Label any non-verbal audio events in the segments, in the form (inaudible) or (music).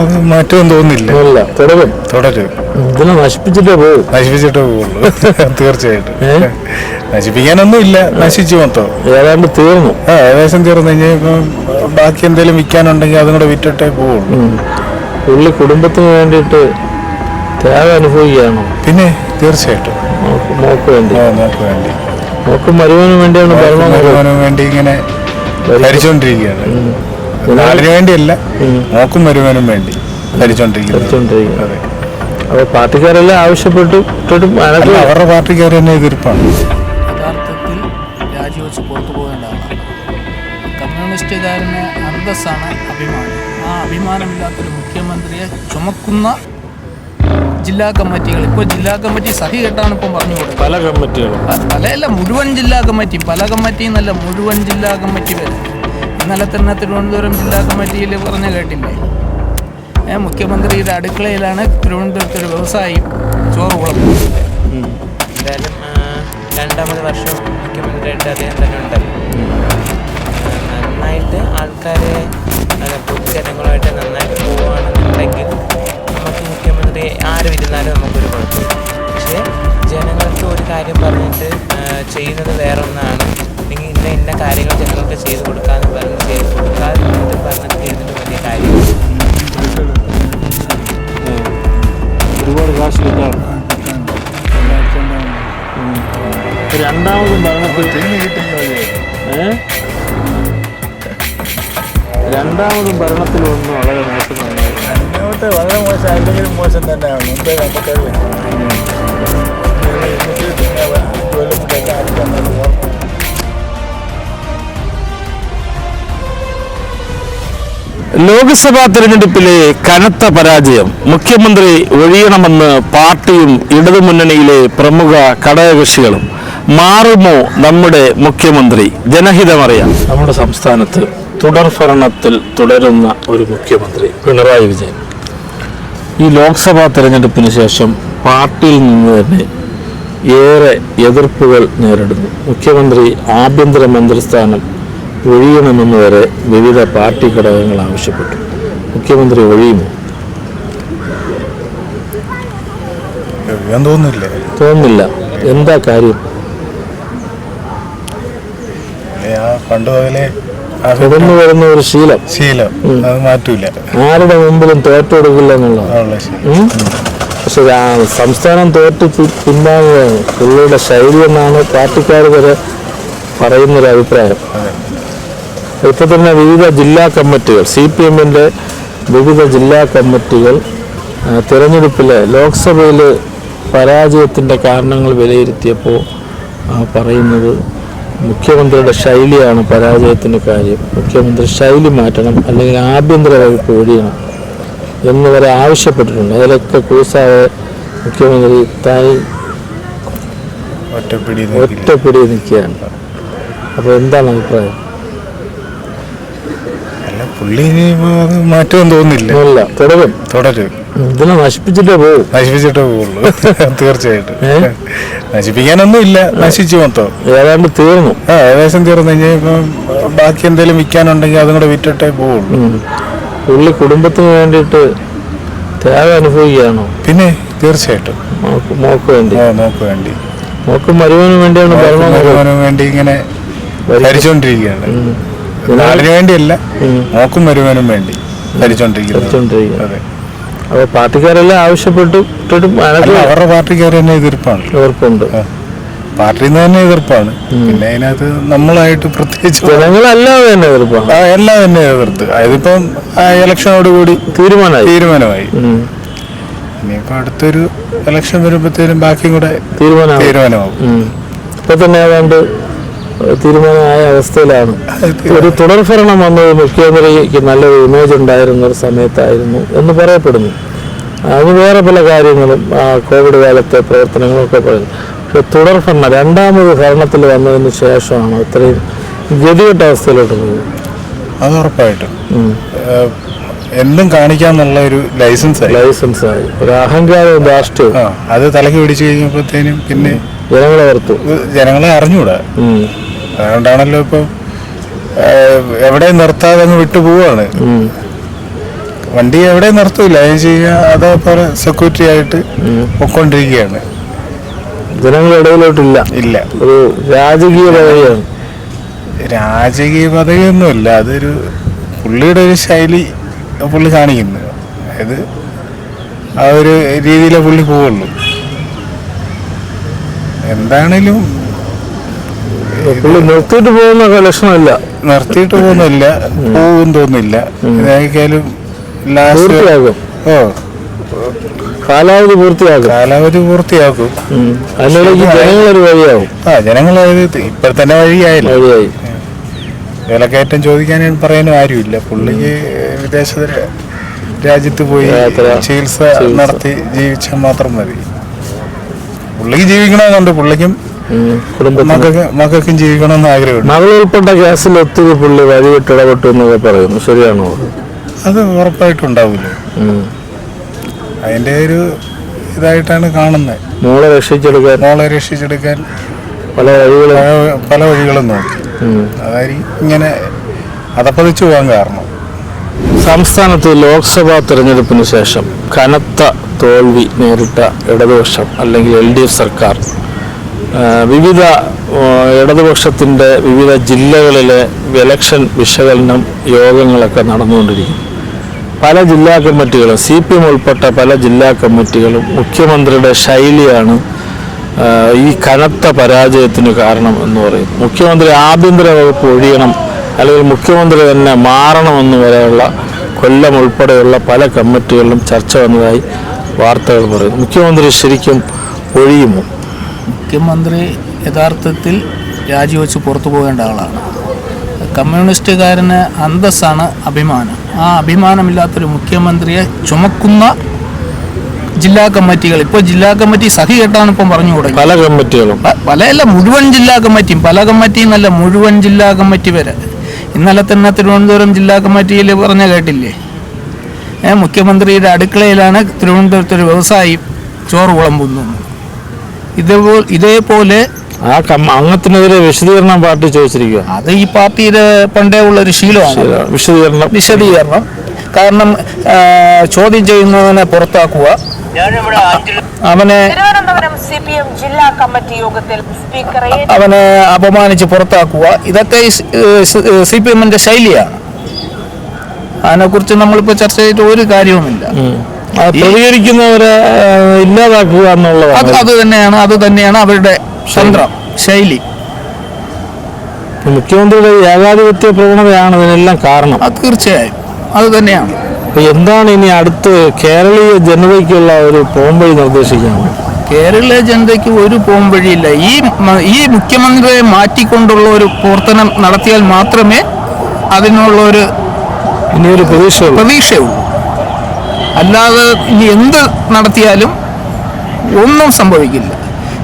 അത് തോന്നില്ല തുടരും. തുടരും. ഇതിനെ നശിപ്പിച്ചിട്ടേ പോകും നശിപ്പിച്ചിട്ടേ പോകുള്ളൂ (laughs) തീർച്ചയായിട്ടും? നശിപ്പിക്കാനൊന്നും ഇല്ല നശിച്ചു മൊത്തം. ഏതാണ്ട് തീർന്നു. ആ ഏകദേശം തീർന്നു. കഴിഞ്ഞാൽ ബാക്കി എന്തെങ്കിലും വിൽക്കാനുണ്ടെങ്കിൽ അതും കൂടെ വിറ്റിട്ടേ പോവുള്ളൂ. പുള്ളി കുടുംബത്തിന് വേണ്ടിയിട്ട് ത്യാഗം അനുഭവിക്കുകയാണ്? പിന്നെ തീർച്ചയായിട്ടും. മോക്ക് വേണ്ടി. ആ, നമുക്ക് വേണ്ടി. മോക്കും മരുവനും വേണ്ടിയാണ് മരുവനും വേണ്ടി ഇങ്ങനെ ഭരിച്ചോണ്ടിരിക്കുകയാണ്. നാടിന് വേണ്ടിയല്ല മോക്കും വരുവാനും വേണ്ടി ഭരിച്ചോണ്ടിരിക്കുന്നത്. അതെ. അപ്പൊ പാർട്ടിക്കാരെല്ലാം ആവശ്യപ്പെട്ടു അവരുടെ പാർട്ടിക്കാർ തന്നെ എതിർപ്പാണ് യഥാർത്ഥത്തിൽ രാജിവെച്ച് പുറത്തു പോകേണ്ടതാണ്. കമ്മ്യൂണിസ്റ്റുകാരന് അന്തസ്സാണ് അഭിമാനം. ആ അഭിമാനമില്ലാത്തൊരു മുഖ്യമന്ത്രിയെ ചുമക്കുന്ന ജില്ലാ കമ്മിറ്റികൾ. ഇപ്പോൾ ജില്ലാ കമ്മിറ്റി സഹി കെട്ടാണ് ഇപ്പം പറഞ്ഞു കൊടുക്കുന്നത്. പല കമ്മിറ്റികളും. പലയല്ല മുഴുവൻ ജില്ലാ കമ്മിറ്റി പല കമ്മിറ്റി എന്നല്ല മുഴുവൻ ജില്ലാ കമ്മിറ്റി വരെ. ഇന്നലെ തന്നെ തിരുവനന്തപുരം ജില്ലാ കമ്മിറ്റിയിൽ പറഞ്ഞ കേട്ടില്ലേ മുഖ്യമന്ത്രിയുടെ അടുക്കളയിലാണ് തിരുവനന്തപുരത്ത് ഒരു വ്യവസായി ചോറ് കുളക്കുന്നത് എന്തായാലും രണ്ടാമത് വർഷം മുഖ്യമന്ത്രിയായിട്ട് അദ്ദേഹം തന്നെ ഉണ്ടല്ലോ. നന്നായിട്ട് ആൾക്കാരെ പൊതുജനങ്ങളുമായിട്ട് നന്നായിട്ട് പോവുകയാണെന്നുണ്ടെങ്കിൽ നമുക്ക് മുഖ്യമന്ത്രി ആര് വിരുന്നാലും നമുക്കൊരു കുഴപ്പമില്ല. പക്ഷേ ജനങ്ങൾക്ക് ഒരു കാര്യം പറഞ്ഞിട്ട് ചെയ്യുന്നത് വേറൊന്നാണ്. അല്ലെങ്കിൽ ഇന്ന ഇന്ന കാര്യങ്ങൾ ജനങ്ങൾക്ക് ചെയ്തു കൊടുക്കാമെന്ന് പറഞ്ഞ് ചെയ്ത് കൊടുക്കാതെ പറഞ്ഞത് ചെയ്തിട്ട് വലിയ ഒരുപാട് കാശ് രണ്ടാമതും ഭരണത്തിൽ? രണ്ടാമതും ഭരണത്തിൽ വന്നു വളരെ മോശം വളരെ മോശം മോശം തന്നെയാണ്. മുമ്പേ നമുക്കറിയാം ലോക്സഭാ തെരഞ്ഞെടുപ്പിലെ കനത്ത പരാജയം മുഖ്യമന്ത്രി ഒഴിയണമെന്ന് പാർട്ടിയും ഇടതുമുന്നണിയിലെ പ്രമുഖ ഘടകകക്ഷികളും മാറുമോ നമ്മുടെ മുഖ്യമന്ത്രി? ജനഹിതമറിയാം നമ്മുടെ സംസ്ഥാനത്ത് തുടർ ഭരണത്തിൽ തുടരുന്ന ഒരു മുഖ്യമന്ത്രി പിണറായി വിജയൻ. ഈ ലോക്സഭാ തെരഞ്ഞെടുപ്പിന് ശേഷം പാർട്ടിയിൽ നിന്ന് തന്നെ ഏറെ എതിർപ്പുകൾ നേരിടുന്നു. മുഖ്യമന്ത്രി ആഭ്യന്തര മന്ത്രിസ്ഥാനം ഒഴിയണമെന്ന് വരെ വിവിധ പാർട്ടി ഘടകങ്ങൾ ആവശ്യപ്പെട്ടു. മുഖ്യമന്ത്രി ഒഴിയുമോ? ഞാൻ തോന്നുന്നില്ല? തോന്നുന്നില്ല. എന്താ കാര്യം? പണ്ട് മുതലേ തുടർന്നു വരുന്ന ഒരു ശീലം. ശീലം. അത് മാറ്റൂല. ആരുടെ മുമ്പിലും തോറ്റെടുക്കില്ല എന്നുള്ളതാണ്. ഉം? പക്ഷെ സംസ്ഥാനം തോറ്റ് പി- പുള്ളിയുടെ ശൈലി എന്നാണ് പാർട്ടിക്കാർ വരെ പറയുന്നൊരു അഭിപ്രായം. ഇപ്പൊ തന്നെ വിവിധ ജില്ലാ കമ്മിറ്റികൾ സി പി എമ്മിന്റെ വിവിധ ജില്ലാ കമ്മിറ്റികൾ തിരഞ്ഞെടുപ്പിലെ ലോക്സഭയിൽ പരാജയത്തിന്റെ കാരണങ്ങൾ വിലയിരുത്തിയപ്പോൾ പറയുന്നത് മുഖ്യമന്ത്രിയുടെ ശൈലിയാണ് പരാജയത്തിന്റെ കാര്യം. മുഖ്യമന്ത്രി ശൈലി മാറ്റണം അല്ലെങ്കിൽ ആഭ്യന്തര വകുപ്പ് ഒഴിയണം എന്നിവരെ ആവശ്യപ്പെട്ടിട്ടുണ്ട്. അതിലൊക്കെ കൂസാതെ മുഖ്യമന്ത്രി തായി ഒറ്റപ്പിടി ഒറ്റപ്പെടി നിൽക്കുകയാണ്. അപ്പോൾ എന്താണ് അഭിപ്രായം? പുള്ളി ഇനിയിപ്പോ അത് തോന്നുന്നില്ല. ഇല്ല തുടരും. തുടരും. ഇതിനെ നശിപ്പിച്ചിട്ടേ പോകും നശിപ്പിച്ചിട്ടേ പോകുള്ളൂ (laughs) തീർച്ചയായിട്ടും. നശിപ്പിക്കാനൊന്നും ഇല്ല. നശിച്ചു മൊത്തം. ഏതാണ്ട് തീർന്നു. ആ ഏകദേശം തീർന്നു. കഴിഞ്ഞാൽ ഇപ്പം ബാക്കി എന്തെങ്കിലും വിൽക്കാനുണ്ടെങ്കിൽ അതും കൂടെ വിറ്റിട്ടേ പോവുള്ളൂ. പുള്ളി കുടുംബത്തിന് വേണ്ടിയിട്ട് ത്യാഗം അനുഭവിക്കുകയാണോ? പിന്നെ തീർച്ചയായിട്ടും. മോക്ക് മോക്ക് വേണ്ടി. ആ നോക്ക് വേണ്ടി. മോക്ക് മരുവനും വേണ്ടിയാണ് മരുവനും വേണ്ടി ഇങ്ങനെ ഭരിച്ചോണ്ടിരിക്കുകയാണ്. നാടിന് വേണ്ടിയല്ല നോക്കും വരുവാനും വേണ്ടി ഭരിച്ചോണ്ടിരിക്കുന്നത്. അതെ. അപ്പോൾ പാർട്ടിക്കാരെല്ലാം ആവശ്യപ്പെട്ടു അവരുടെ പാർട്ടിക്കാർ തന്നെ എതിർപ്പാണ്. എതിർപ്പുണ്ട്. പാർട്ടിയിൽ നിന്ന് തന്നെ എതിർപ്പാണ്. പിന്നെ അതിനകത്ത് നമ്മളായിട്ട് പ്രത്യേകിച്ച് ജനങ്ങളല്ലാതെ തന്നെ എതിർപ്പാണ്. എല്ലാം തന്നെ എതിർത്ത്. അതിപ്പം ഇലക്ഷനോട് കൂടി തീരുമാനമായി. തീരുമാനമായി. ഇനിയിപ്പോ അടുത്തൊരു ഇലക്ഷൻ വരുമ്പോഴത്തേനും ബാക്കിയും കൂടെ തീരുമാനമാവും. ഇപ്പൊ തന്നെ ഏതാണ്ട് തീരുമാനമായ അവസ്ഥയിലാണ്. ഒരു തുടർഭരണം വന്നത് മുഖ്യമന്ത്രിക്ക് നല്ലൊരു ഇമേജ് ഉണ്ടായിരുന്ന ഒരു സമയത്തായിരുന്നു എന്ന് പറയപ്പെടുന്നു. അത് വേറെ പല കാര്യങ്ങളും ആ കോവിഡ് കാലത്തെ പ്രവർത്തനങ്ങളൊക്കെ പറയുന്നു പക്ഷെ തുടർഭരണം രണ്ടാമത് ഭരണത്തിൽ വന്നതിന് ശേഷമാണ് ഇത്രയും ഗതികെട്ട അവസ്ഥയിലോട്ട് പോകുന്നത്. അത് ഉറപ്പായിട്ടും എന്തും കാണിക്കാന്നുള്ള ഒരു ലൈസൻസ് ആയി. ലൈസൻസ് ആയി. ഒരു അഹങ്കാരവും രാഷ്ട്രീയം അത് തലക്ക് പിടിച്ചു കഴിഞ്ഞപ്പോഴത്തേനും പിന്നെ ജനങ്ങളെ ഓർത്തു ജനങ്ങളെ അറിഞ്ഞൂടാ. അതുകൊണ്ടാണല്ലോ ഇപ്പൊ എവിടെ നിർത്താതെ അങ്ങ് വിട്ടു പോവാണ്. വണ്ടി എവിടെ നിർത്തൂല. അതിന് ചെയ്യാ അതേപോലെ സെക്യൂരിറ്റി ആയിട്ട് പൊക്കൊണ്ടിരിക്കുകയാണ് ജനങ്ങളുടെ ഇടയിലോട്ടില്ല ഇല്ല. ഒരു രാജകീയ പദവിയാണ്. രാജകീയ പദവിയൊന്നുമില്ല. അതൊരു പുള്ളിയുടെ ഒരു ശൈലി പുള്ളി കാണിക്കുന്നു. അതായത് ആ ഒരു രീതിയിലെ പുള്ളി പോവുള്ളൂ. എന്താണേലും പുള്ളി നിർത്തിയിട്ട് പോകുന്ന ലക്ഷണമില്ല. നിർത്തിയിട്ട് പോകുന്നില്ല പോകും തോന്നില്ല പൂർത്തിയാകും. ഓ. കാലാവധി പൂർത്തിയാകും. കാലാവധി പൂർത്തിയാക്കും. അതിനിടയ്ക്ക് ജനങ്ങളൊരു വഴിയാവും. ആ ജനങ്ങൾ ഇപ്പൊ തന്നെ വഴിയായില്ല. വഴിയായി. വിലക്കയറ്റം ചോദിക്കാനും പറയാനും ആരുമില്ല. പുള്ളിക്ക് വിദേശ രാജ്യത്ത് പോയി ചികിത്സ. നടത്തി ജീവിച്ചാൽ മാത്രം മതി. പുള്ളിക്ക് ജീവിക്കണമെന്നുണ്ട്. പുള്ളിക്കും മക്കൾക്ക് ജീവിക്കണമെന്ന് ആഗ്രഹമുണ്ട്. മകൾ ഉൾപ്പെട്ട കേസിൽ ഒത്തിരി പുള്ളി വഴിവിട്ട് ഇടപെട്ടു എന്നൊക്കെ പറയുന്നു. ശരിയാണോ അത്? ഉറപ്പായിട്ടുണ്ടാവില്ല അതിന്റെ ഒരു ഇതായിട്ടാണ് കാണുന്നത്. മോളെ രക്ഷിച്ചെടുക്കാൻ മോളെ രക്ഷിച്ചെടുക്കാൻ പല വഴികളും പല വഴികളും നോക്കി. അതായിരിക്കും ഇങ്ങനെ അതപ്പതിച്ചു പോകാൻ കാരണം. സംസ്ഥാനത്ത് ലോക്സഭാ തെരഞ്ഞെടുപ്പിന് ശേഷം കനത്ത തോൽവി നേരിട്ട ഇടതുപക്ഷം അല്ലെങ്കിൽ എൽ ഡി എഫ് സർക്കാർ വിവിധ ഇടതുപക്ഷത്തിന്റെ വിവിധ ജില്ലകളിലെ ഇലക്ഷൻ വിശകലനം യോഗങ്ങളൊക്കെ നടന്നുകൊണ്ടിരിക്കും പല ജില്ലാ കമ്മിറ്റികളും സി പി എം ഉൾപ്പെട്ട പല ജില്ലാ കമ്മിറ്റികളും മുഖ്യമന്ത്രിയുടെ ശൈലിയാണ് ഈ കനത്ത പരാജയത്തിന് കാരണം എന്ന് പറയും മുഖ്യമന്ത്രി ആഭ്യന്തര വകുപ്പ് ഒഴിയണം അല്ലെങ്കിൽ മുഖ്യമന്ത്രി തന്നെ മാറണമെന്ന് വരെയുള്ള കൊല്ലം ഉൾപ്പെടെയുള്ള പല കമ്മിറ്റികളിലും ചർച്ച വന്നതായി വാർത്തകൾ പറയുന്നു. മുഖ്യമന്ത്രി ശരിക്കും ഒഴിയുമോ? മുഖ്യമന്ത്രി യഥാർത്ഥത്തിൽ രാജിവെച്ച് പുറത്തു പോകേണ്ട ആളാണ്. കമ്മ്യൂണിസ്റ്റുകാരന് അന്തസ്സാണ് അഭിമാനം. ആ അഭിമാനമില്ലാത്തൊരു മുഖ്യമന്ത്രിയെ ചുമക്കുന്ന ജില്ലാ കമ്മിറ്റികൾ. ഇപ്പോൾ ജില്ലാ കമ്മിറ്റി സഹി കേട്ടാണ് ഇപ്പം പറഞ്ഞു തുടങ്ങി പല കമ്മിറ്റികളും. പലയല്ല മുഴുവൻ ജില്ലാ കമ്മിറ്റിയും. പല കമ്മിറ്റിയും അല്ല മുഴുവൻ ജില്ലാ കമ്മിറ്റി വരെ. ഇന്നലെ തന്നെ തിരുവനന്തപുരം ജില്ലാ കമ്മിറ്റിയിൽ പറഞ്ഞ കേട്ടില്ലേ? ഏഹ് മുഖ്യമന്ത്രിയുടെ അടുക്കളയിലാണ് തിരുവനന്തപുരത്തൊരു വ്യവസായി ചോറ് വിളമ്പുന്നു ഇതേപോലെ ഇതേപോലെ ആ അംഗത്തിനെതിരെ വിശദീകരണം പാർട്ടി ചോദിച്ചിരിക്കുക അത് ഈ പാർട്ടിയുടെ പണ്ടേ ഉള്ള ഒരു ശീലമാണ് വിശദീകരണം. വിശദീകരണം. കാരണം ചോദ്യം ചെയ്യുന്നതിനെ പുറത്താക്കുക. അവനെ ജില്ലാ കമ്മിറ്റി യോഗത്തിൽ അവനെ അപമാനിച്ച് പുറത്താക്കുക. ഇതൊക്കെ സി പി എമ്മിന്റെ ശൈലിയാണ്. അതിനെക്കുറിച്ച് നമ്മളിപ്പോൾ ചർച്ച ചെയ്തിട്ട് ഒരു കാര്യവുമില്ല. പ്രതികരിക്കുന്നവരെ ഇല്ലാതാക്കുക എന്നുള്ളത് അത് തന്നെയാണ് അത് തന്നെയാണ് അവരുടെ തന്ത്രം ശൈലി. മുഖ്യമന്ത്രിയുടെ ഏകാധിപത്യ പ്രവണതയാണ് ഇതിനെല്ലാം കാരണം. അത് തീർച്ചയായും അത് തന്നെയാണ്. എന്താണ് ഇനി അടുത്ത് കേരളീയ ജനതയ്ക്കുള്ള ഒരു പോംവഴി നിർദ്ദേശിക്കുന്നത് കേരള ജനതയ്ക്ക് ഒരു പോംവഴിയില്ല. ഈ ഈ മുഖ്യമന്ത്രിയെ മാറ്റിക്കൊണ്ടുള്ള ഒരു പ്രവർത്തനം നടത്തിയാൽ മാത്രമേ അതിനുള്ള ഒരു പ്രതീക്ഷയുള്ളൂ. അല്ലാതെ ഇനി എന്ത് നടത്തിയാലും ഒന്നും സംഭവിക്കില്ല.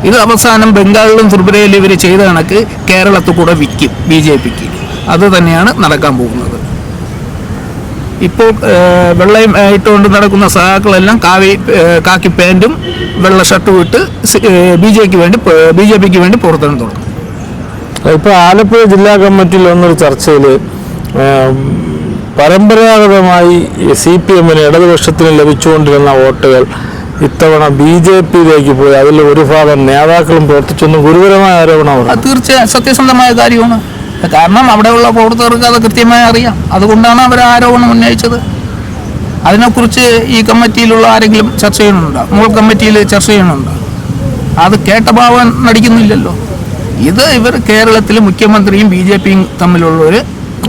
ഇത് അവസാനം ബംഗാളിലും ത്രിപുരയിലും ഇവർ ചെയ്ത കണക്ക് കേരളത്തിൽ കൂടെ വിൽക്കും ബി ജെ പിക്ക്. അത് തന്നെയാണ് നടക്കാൻ പോകുന്നത്. ഇപ്പോൾ വെള്ളയും ഇട്ടുകൊണ്ട് നടക്കുന്ന സഹാക്കളെല്ലാം കാവി കാക്കി പാന്റും വെള്ള ഷർട്ടും ഇട്ട് ബി ജെക്ക് വേണ്ടി ബി ജെ പിക്ക് വേണ്ടി പുറത്തിറങ്ങി തുടങ്ങും. ഇപ്പോൾ ആലപ്പുഴ ജില്ലാ കമ്മിറ്റിയിൽ വന്നൊരു ചർച്ചയിൽ പരമ്പരാഗതമായി സി പി എമ്മിന് ഇടതുപക്ഷത്തിന് ലഭിച്ചുകൊണ്ടിരുന്ന വോട്ടുകൾ ഇത്തവണ ബി ജെ പിയിലേക്ക് പോയി. അതിൽ ഒരു ഭാഗം നേതാക്കളും പ്രവർത്തിച്ചെന്ന് ഗുരുതരമായ ആരോപണമാണ് അത് തീർച്ചയായും സത്യസന്ധമായ കാര്യമാണ്. കാരണം അവിടെയുള്ള പ്രവർത്തകർക്ക് അത് കൃത്യമായി അറിയാം. അതുകൊണ്ടാണ് അവർ ആരോപണം ഉന്നയിച്ചത്. അതിനെക്കുറിച്ച് ഈ കമ്മിറ്റിയിലുള്ള ആരെങ്കിലും ചർച്ച ചെയ്യുന്നുണ്ടോ? മുകൾ കമ്മിറ്റിയിൽ ചർച്ച ചെയ്യുന്നുണ്ടോ? അത് കേട്ട ഭാവം നടിക്കുന്നില്ലല്ലോ. ഇത് ഇവർ കേരളത്തിലെ മുഖ്യമന്ത്രിയും ബി ജെ പിയും തമ്മിലുള്ള ഒരു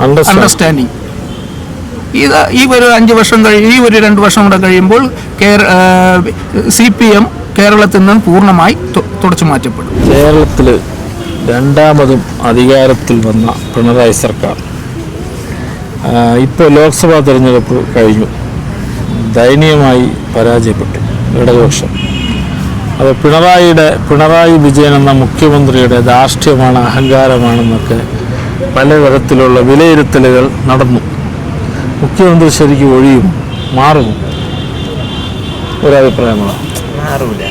അണ്ടർസ്റ്റാൻഡിങ് ഇത് ഈ ഒരു അഞ്ച് വർഷം കഴിയും ഈ ഒരു രണ്ട് വർഷം കൂടെ കഴിയുമ്പോൾ സി പി എം കേരളത്തിൽ നിന്ന് പൂർണമായി തുടച്ചു മാറ്റപ്പെടും. കേരളത്തിൽ രണ്ടാമതും അധികാരത്തിൽ വന്ന പിണറായി സർക്കാർ. ഇപ്പോൾ ലോക്സഭാ തെരഞ്ഞെടുപ്പ് കഴിഞ്ഞു. ദയനീയമായി പരാജയപ്പെട്ടു. ഇടതുപക്ഷം. അത് പിണറായിയുടെ പിണറായി വിജയൻ എന്ന മുഖ്യമന്ത്രിയുടെ ധാർഷ്ട്യമാണ് അഹങ്കാരമാണെന്നൊക്കെ പല വിധത്തിലുള്ള വിലയിരുത്തലുകൾ നടന്നു. മുഖ്യമന്ത്രി ശരിക്കും ഒഴിയും മാറും. ഒരഭിപ്രായമാണ്? മാറൂല.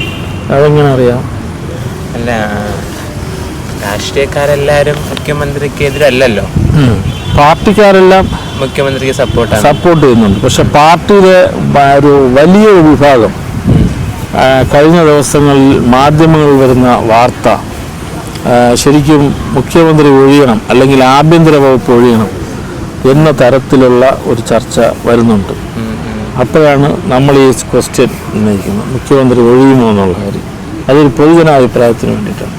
അതെങ്ങനെ അറിയാം? അല്ല രാഷ്ട്രീയക്കാരെല്ലാരും മുഖ്യമന്ത്രിക്ക് എതിരല്ലല്ലോ. പാർട്ടിക്കാരെല്ലാം മുഖ്യമന്ത്രിക്ക് സപ്പോർട്ട് സപ്പോർട്ട് ചെയ്യുന്നുണ്ട്. പക്ഷെ പാർട്ടിയിലെ ഒരു വലിയ വിഭാഗം കഴിഞ്ഞ ദിവസങ്ങളിൽ മാധ്യമങ്ങളിൽ വരുന്ന വാർത്ത ശരിക്കും മുഖ്യമന്ത്രി ഒഴിയണം അല്ലെങ്കിൽ ആഭ്യന്തര വകുപ്പ് ഒഴിയണം. എന്ന തരത്തിലുള്ള ഒരു ചർച്ച വരുന്നുണ്ട്. അപ്പോഴാണ് നമ്മൾ ഈ ക്വസ്റ്റ്യൻ ഉന്നയിക്കുന്നത്. മുഖ്യമന്ത്രി ഒഴിയുമോ എന്നുള്ള കാര്യം. അതൊരു പൊതുജനാഭിപ്രായത്തിന് വേണ്ടിയിട്ടാണ്.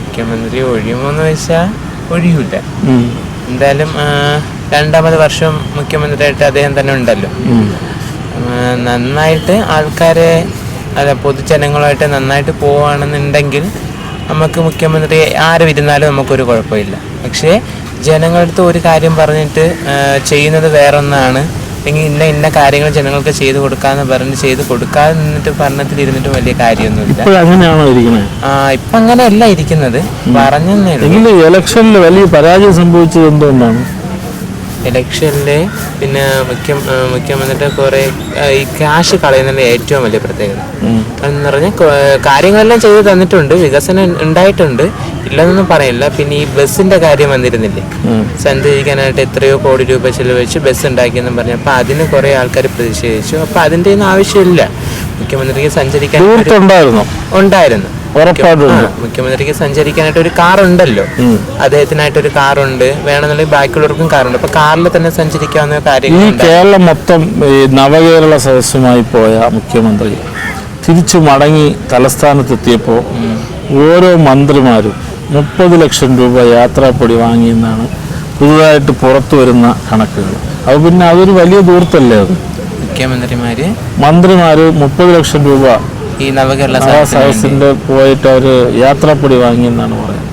മുഖ്യമന്ത്രി ഒഴിയുമോ എന്ന് വെച്ചാൽ ഒഴിയൂല. ഉം. എന്തായാലും രണ്ടാമത് വർഷം മുഖ്യമന്ത്രിയായിട്ട് അദ്ദേഹം തന്നെ ഉണ്ടല്ലോ. നന്നായിട്ട് ആൾക്കാരെ അല്ല പൊതുജനങ്ങളുമായിട്ട് നന്നായിട്ട് പോവുകയാണെന്നുണ്ടെങ്കിൽ നമുക്ക് മുഖ്യമന്ത്രി ആര് ഇരുന്നാലും നമുക്കൊരു കുഴപ്പമില്ല. പക്ഷേ ജനങ്ങളുടെ അടുത്ത് ഒരു കാര്യം പറഞ്ഞിട്ട് ചെയ്യുന്നത് വേറൊന്നാണ്. അല്ലെങ്കിൽ ഇന്ന ഇന്ന കാര്യങ്ങൾ ജനങ്ങൾക്ക് ചെയ്തു കൊടുക്കാന്ന് പറഞ്ഞ് ചെയ്ത് കൊടുക്കാതെ നിന്നിട്ട് ഭരണത്തിൽ ഇരുന്നിട്ട് വലിയ കാര്യമൊന്നുമില്ല. ഇപ്പോഴങ്ങനെയാണോ ഇരിക്കുന്നത്? ആ ഇപ്പൊ അങ്ങനെയല്ല ഇരിക്കുന്നത്. പറഞ്ഞു ഉള്ളൂ. ഇലക്ഷനിൽ വലിയ പരാജയം സംഭവിച്ചത് എന്തുകൊണ്ടാണ്? ഇലക്ഷനിൽ പിന്നെ മുഖ്യം മുഖ്യം മുഖ്യമന്ത്രിയുടെ കുറേ ഈ ക്യാഷ് കളയുന്നതിന്റെ ഏറ്റവും വലിയ പ്രത്യേകത. എന്ന് പറഞ്ഞാൽ കാര്യങ്ങളെല്ലാം ചെയ്ത് തന്നിട്ടുണ്ട് വികസനം ഉണ്ടായിട്ടുണ്ട്. ഇല്ലെന്നൊന്നും പറയില്ല. പിന്നെ ഈ ബസ്സിന്റെ കാര്യം വന്നിരുന്നില്ലേ? സഞ്ചരിക്കാനായിട്ട് എത്രയോ കോടി രൂപ ചെലവഴിച്ച് ബസ് ഉണ്ടാക്കിയെന്നും പറഞ്ഞു. അപ്പോൾ അതിന് കുറേ ആൾക്കാർ പ്രതിഷേധിച്ചു. അപ്പോൾ അതിന്റെ ഒന്നും ആവശ്യമില്ല. മുഖ്യമന്ത്രിക്ക് സഞ്ചരിക്കാൻ ഉണ്ടായിരുന്നു. മുഖ്യമന്ത്രിക്ക് സഞ്ചരിക്കാനായിട്ട് ഒരു കാർ ഉണ്ടല്ലോ. അദ്ദേഹത്തിനായിട്ട് ഒരു കാറുണ്ട് വേണമെന്നുണ്ടെങ്കിൽ ബാക്കിയുള്ളവർക്കും കാറുണ്ട് അപ്പൊ കാറിൽ തന്നെ സഞ്ചരിക്കാവുന്ന ഈ കാര്യങ്ങളുണ്ട്. കേരളം മൊത്തം ഈ നവകേരള സദസ്സുമായി പോയ മുഖ്യമന്ത്രി തിരിച്ചു മടങ്ങി തലസ്ഥാനത്തെത്തിയപ്പോൾ ഓരോ മന്ത്രിമാരും മുപ്പത് ലക്ഷം രൂപ യാത്രാപ്പൊടി വാങ്ങിയെന്നാണ് പുതുതായിട്ട് പുറത്തു വരുന്ന കണക്കുകൾ. അത് പിന്നെ അതൊരു വലിയ ദൂരത്തല്ലേ അത്? മുഖ്യമന്ത്രിമാര് മന്ത്രിമാര് മുപ്പത് ലക്ഷം രൂപ ഈ നവകേരള സദസ്സിന്റെ സദസ്സിന്റെ പോയിട്ട് അവർ യാത്രാപ്പൊടി വാങ്ങിയെന്നാണ് പറയുന്നത്.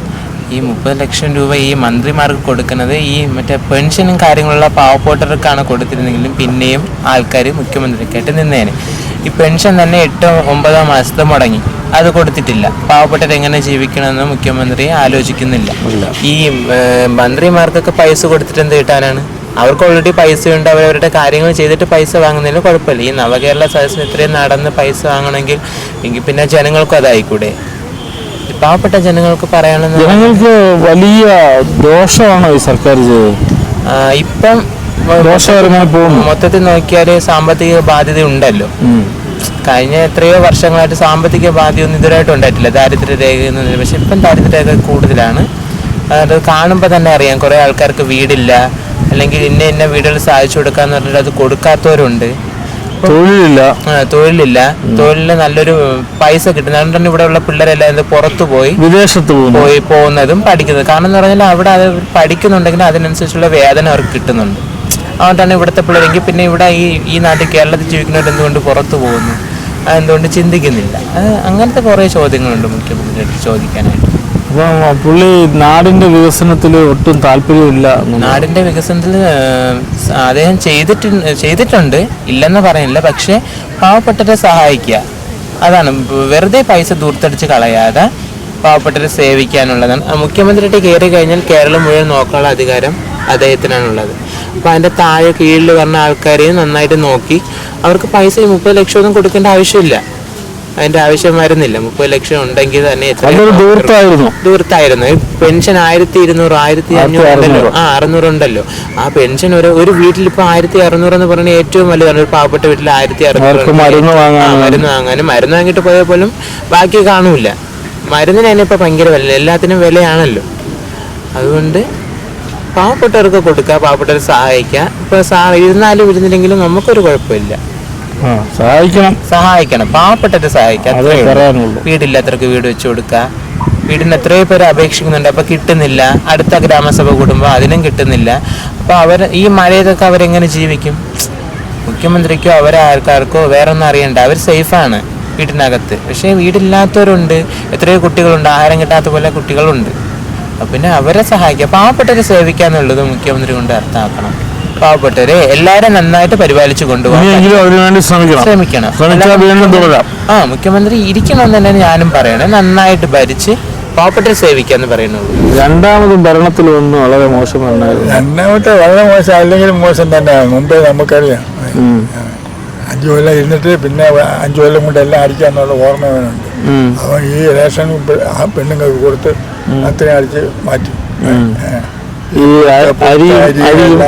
ഈ മുപ്പത് ലക്ഷം രൂപ ഈ മന്ത്രിമാർക്ക് കൊടുക്കുന്നത് ഈ മറ്റേ പെൻഷനും കാര്യങ്ങളുള്ള പാവപ്പെട്ടവർക്കാണ് കൊടുത്തിരുന്നെങ്കിലും പിന്നെയും ആൾക്കാർ മുഖ്യമന്ത്രിക്കായിട്ട് നിന്നേനെ. ഈ പെൻഷൻ തന്നെ എട്ടോ ഒമ്പതോ മാസത്തെ മുടങ്ങി. അത് കൊടുത്തിട്ടില്ല. പാവപ്പെട്ടവർ എങ്ങനെ ജീവിക്കണമെന്ന് മുഖ്യമന്ത്രി ആലോചിക്കുന്നില്ല. ഈ മന്ത്രിമാർക്കൊക്കെ പൈസ കൊടുത്തിട്ട് എന്ത് കിട്ടാനാണ്? അവർക്ക് ഓൾറെഡി പൈസയുണ്ട് അവരുടെ കാര്യങ്ങൾ ചെയ്തിട്ട് പൈസ വാങ്ങുന്നതിന് കുഴപ്പമില്ല. ഈ നവകേരള സദസ്സിന് ഇത്രയും നടന്ന് പൈസ വാങ്ങണമെങ്കിൽ എങ്കിൽ പിന്നെ ജനങ്ങൾക്കും അതായിക്കൂടെ? പാവപ്പെട്ട ജനങ്ങൾക്ക് പറയാനുള്ള ജനങ്ങൾക്ക് വലിയ ദോഷമാണോ ഈ സർക്കാർ ചെയ്തത്? ഇപ്പം ദോഷകരമായി മൊത്തത്തിൽ നോക്കിയാൽ സാമ്പത്തിക ബാധ്യത ഉണ്ടല്ലോ. കഴിഞ്ഞ എത്രയോ വർഷങ്ങളായിട്ട് സാമ്പത്തിക ബാധ്യതയൊന്നും ഇതുവരായിട്ട് ഉണ്ടായിട്ടില്ല. ദാരിദ്ര്യ രേഖ പക്ഷെ ഇപ്പം ദാരിദ്ര്യ രേഖ കൂടുതലാണ്. അത് കാണുമ്പോൾ തന്നെ അറിയാം. കുറേ ആൾക്കാർക്ക് വീടില്ല. അല്ലെങ്കിൽ ഇന്ന ഇന്ന വീടുകൾ സാധിച്ചു കൊടുക്കാന്ന് പറഞ്ഞിട്ട് അത് കൊടുക്കാത്തവരുണ്ട്. തൊഴിലില്ല. ആ, തൊഴിലില്ല. തൊഴിലിന് നല്ലൊരു പൈസ കിട്ടുന്നത് അതുകൊണ്ട് തന്നെ ഇവിടെയുള്ള പിള്ളേരെല്ലാം ഇത് പുറത്തു പോയി. വിദേശത്ത് പോയി പോകുന്നതും പഠിക്കുന്നത്. കാരണം എന്ന് പറഞ്ഞാൽ അവിടെ അത് പഠിക്കുന്നുണ്ടെങ്കിൽ അതിനനുസരിച്ചുള്ള വേദന അവർക്ക് കിട്ടുന്നുണ്ട്. അതുകൊണ്ടാണ് ഇവിടുത്തെ പിള്ളേരെങ്കിൽ പിന്നെ ഇവിടെ ഈ ഈ നാട്ടിൽ കേരളത്തിൽ ജീവിക്കുന്നവർ എന്തുകൊണ്ട് പുറത്തു പോകുന്നു? അതെന്തുകൊണ്ട് ചിന്തിക്കുന്നില്ല. അങ്ങനത്തെ കുറേ ചോദ്യങ്ങളുണ്ട് മുഖ്യമന്ത്രി അടുത്ത് ചോദിക്കാനായിട്ട്. അപ്പം പുള്ളി നാടിന്റെ വികസനത്തിൽ ഒട്ടും താല്പര്യമില്ല നാടിന്റെ വികസനത്തിൽ അദ്ദേഹം ചെയ്തിട്ടുണ്ട് ചെയ്തിട്ടുണ്ട്. ഇല്ലെന്ന് പറയുന്നില്ല. പക്ഷേ പാവപ്പെട്ടവരെ സഹായിക്കുക അതാണ്. വെറുതെ പൈസ ദൂർത്തടിച്ച് കളയാതെ പാവപ്പെട്ടവരെ സേവിക്കാനുള്ളതാണ്. മുഖ്യമന്ത്രിയായിട്ട് കയറി കഴിഞ്ഞാൽ കേരളം മുഴുവൻ നോക്കാനുള്ള അധികാരം അദ്ദേഹത്തിനാണുള്ളത്. അപ്പോൾ അതിന്റെ താഴെ കീഴിൽ വരുന്ന ആൾക്കാരെയും നന്നായിട്ട് നോക്കി. അവർക്ക് പൈസ മുപ്പത് ലക്ഷം ഒന്നും കൊടുക്കേണ്ട ആവശ്യമില്ല. അതിന്റെ ആവശ്യം വരുന്നില്ല. മുപ്പത് ലക്ഷം ഉണ്ടെങ്കിൽ തന്നെ ദൂരത്തായിരുന്നു. ദൂരത്തായിരുന്നു. പെൻഷൻ ആയിരത്തി ഇരുന്നൂറ് ആയിരത്തി അഞ്ഞൂറ് ഉണ്ടല്ലോ. ആ അറുന്നൂറ് ഉണ്ടല്ലോ. ആ പെൻഷൻ ഒരു ഒരു വീട്ടിൽ ഇപ്പൊ ആയിരത്തി അറുന്നൂറ് എന്ന് പറഞ്ഞാൽ ഏറ്റവും വലുതാണ്. ഒരു പാവപ്പെട്ട വീട്ടിൽ ആയിരത്തി അറുന്നൂറ് മരുന്ന് വാങ്ങാനും മരുന്ന് വാങ്ങിയിട്ട് പോയാൽ പോലും ബാക്കി കാണൂല. മരുന്നിന് തന്നെ ഇപ്പൊ ഭയങ്കര വില എല്ലാത്തിനും വിലയാണല്ലോ. അതുകൊണ്ട് പാവപ്പെട്ടവർക്ക് കൊടുക്കുക പാവപ്പെട്ടവരെ സഹായിക്കുക ഇപ്പൊ സാ ഇരുന്നാലും ഇരുന്നില്ലെങ്കിലും നമുക്കൊരു കുഴപ്പമില്ല. സഹായിക്കണം. സഹായിക്കണം. പാവപ്പെട്ടവരെ സഹായിക്കാം വീടില്ലാത്തവർക്ക് വീട് വെച്ചു കൊടുക്കുക. വീടിന് എത്രയോ പേര് അപേക്ഷിക്കുന്നുണ്ട്. അപ്പൊ കിട്ടുന്നില്ല. അടുത്ത ഗ്രാമസഭ കൂടുമ്പോൾ അതിനും കിട്ടുന്നില്ല. അപ്പൊ അവർ ഈ മഴയതൊക്കെ അവരെങ്ങനെ ജീവിക്കും? മുഖ്യമന്ത്രിക്കോ അവരെ ആൾക്കാർക്കോ വേറെ ഒന്നും അറിയണ്ട അവർ സേഫാണ് വീട്ടിനകത്ത് പക്ഷേ വീടില്ലാത്തവരുണ്ട്. എത്രയോ കുട്ടികളുണ്ട്. ആഹാരം കിട്ടാത്ത പോലെ കുട്ടികളുണ്ട്. അപ്പൊ പിന്നെ അവരെ സഹായിക്കുക. പാവപ്പെട്ടവരെ സേവിക്കാന്നുള്ളത് മുഖ്യമന്ത്രി കൊണ്ട് അർത്ഥമാക്കണം. പാവപ്പെട്ടവരെ എല്ലാവരും നന്നായിട്ട് പരിപാലിച്ചു കൊണ്ടുപോകാൻ ശ്രമിക്കണം. ആ മുഖ്യമന്ത്രി ഇരിക്കണം തന്നെ ഞാനും പറയണേ നന്നായിട്ട് ഭരിച്ച് പാവപ്പെട്ട സേവിക്കാന്ന് പറയുന്നുള്ളൂ രണ്ടാമതും ഭരണത്തിൽ ഒന്നും വളരെ മോശം രണ്ടാമത്തെ വളരെ മോശം അല്ലെങ്കിൽ മോശം തന്നെയാണ്. മുമ്പേ നമുക്കറിയാം. അഞ്ചു കൊല്ലം ഇരുന്നിട്ട് പിന്നെ അഞ്ചു കൊല്ലം കൊണ്ട് എല്ലാം അടിക്കാന്നുള്ള ഓർമ്മ അവനുണ്ട് അപ്പം ഈ റേഷൻ ആ പെണ്ണുങ്ങൾക്ക് കൊടുത്ത് അത്രയും അടിച്ച് മാറ്റി. ഈ അരി അരിയും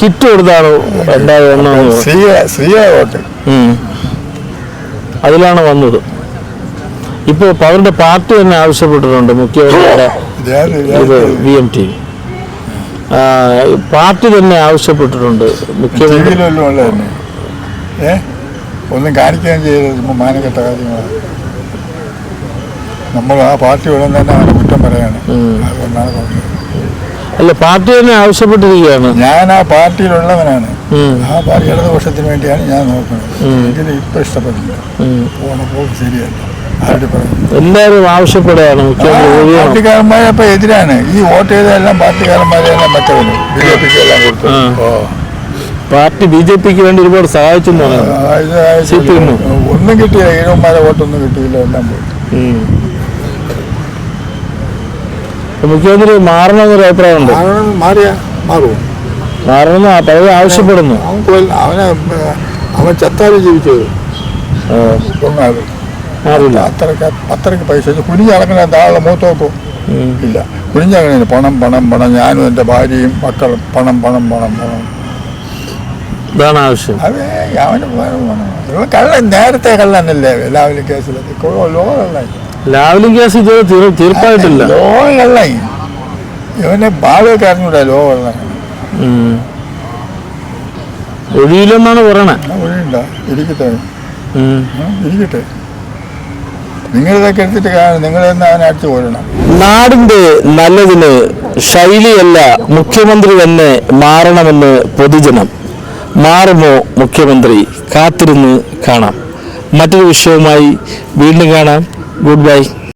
കിറ്റ് കൊടുത്താണ് രണ്ടായിരം സ്ത്രീ വോട്ട് അതിലാണ് വന്നത്. ഇപ്പോൾ അവരുടെ പാർട്ടി തന്നെ ആവശ്യപ്പെട്ടിട്ടുണ്ട് മുഖ്യമന്ത്രിയുടെ ഇത് വി എം ടി. പാർട്ടി തന്നെ ആവശ്യപ്പെട്ടിട്ടുണ്ട് മുഖ്യമന്ത്രി. ഒന്നും കാണിക്കാൻ ചെയ്തത് മാനക്കെട്ട കാര്യങ്ങളാണ് നമ്മൾ ആ പാർട്ടി ഉടൻ തന്നെ കുറ്റം പറയാണ്. അതുകൊണ്ടാണ് പറഞ്ഞത്. അല്ല പാർട്ടി തന്നെ ആവശ്യപ്പെട്ടിരിക്കുകയാണ്. ഞാൻ ആ പാർട്ടിയിലുള്ളവനാണ്. ആ പാർട്ടി ഇടതുപക്ഷത്തിന് വേണ്ടിയാണ് ഞാൻ നോക്കുന്നത്. എങ്കിലും ഇപ്പം ഇഷ്ടപ്പെടില്ല ഉം. പോണ പോക്ക് ശരിയല്ല എല്ലാരും എല്ലാവരും ആവശ്യപ്പെടുകയാണ് പാർട്ടിക്കാരന്മാരെ ഇപ്പൊ എതിരാണ്. ഈ വോട്ട് ചെയ്തെല്ലാം പാർട്ടിക്കാരന്മാരെ എല്ലാം മറ്റവരും. ബി ജെ പിക്ക് എല്ലാം കൊടുത്തു. പാർട്ടി ബി ജെ പിക്ക് വേണ്ടി ഒരുപാട് സഹായിച്ചു. ഒന്നും കിട്ടിയില്ല. ഈഴവന്മാരെ വോട്ടൊന്നും കിട്ടിയില്ല. എല്ലാം പോയി. മുഖ്യമന്ത്രി മാറണമെന്നൊരു അഭിപ്രായമുണ്ട് മാറിയ മാറുമോ മാറണമെന്ന് പലരും ആവശ്യപ്പെടുന്നു. അവനെ അവൻ ചത്താലും ജീവിച്ചത് മാറില്ല അത്രയ്ക്ക് അത്രയ്ക്ക് പൈസ കുനിഞ്ഞടക്കണ താഴെ നോക്കും. ഉം. ഇല്ല. കുനിഞ്ഞങ്ങനെ പണം പണം പണം. ഞാനും എന്റെ ഭാര്യയും മക്കളും പണം പണം പണം പണം. ഇതാണ് ആവശ്യം. അത് അവന് കള്ളൻ നേരത്തെ കള്ളനല്ലേ എല്ലാവരും കേസിലൊക്കെ. ലോ കള്ളായി ലാവലിംഗ് ഗ്യാസ് ഇതുവരെ തീർ- തീർപ്പായിട്ടില്ല. ലോ കള്ളായി ഇവനെ ഭാവിയൊക്കെ അറിഞ്ഞൂടാ ലോ കള്ളൻ ഉം. ഒഴിയില്ലെന്നാണ് പറയണേ. ഒഴിയുണ്ട. ഇരിക്കട്ടെ. ഉം. ഉം, ഇരിക്കട്ടെ. നിങ്ങളിതൊക്കെ എടുത്തിട്ട് കാണും നിങ്ങളെന്ന് അവനെ അടിച്ചു പോരണം നാടിന്റെ നല്ലതിന് ശൈലിയല്ല മുഖ്യമന്ത്രി തന്നെ മാറണമെന്ന് പൊതുജനം. മാറുമോ മുഖ്യമന്ത്രി? കാത്തിരുന്ന് കാണാം. മറ്റൊരു വിഷയവുമായി വീണ്ടും കാണാം. Good bye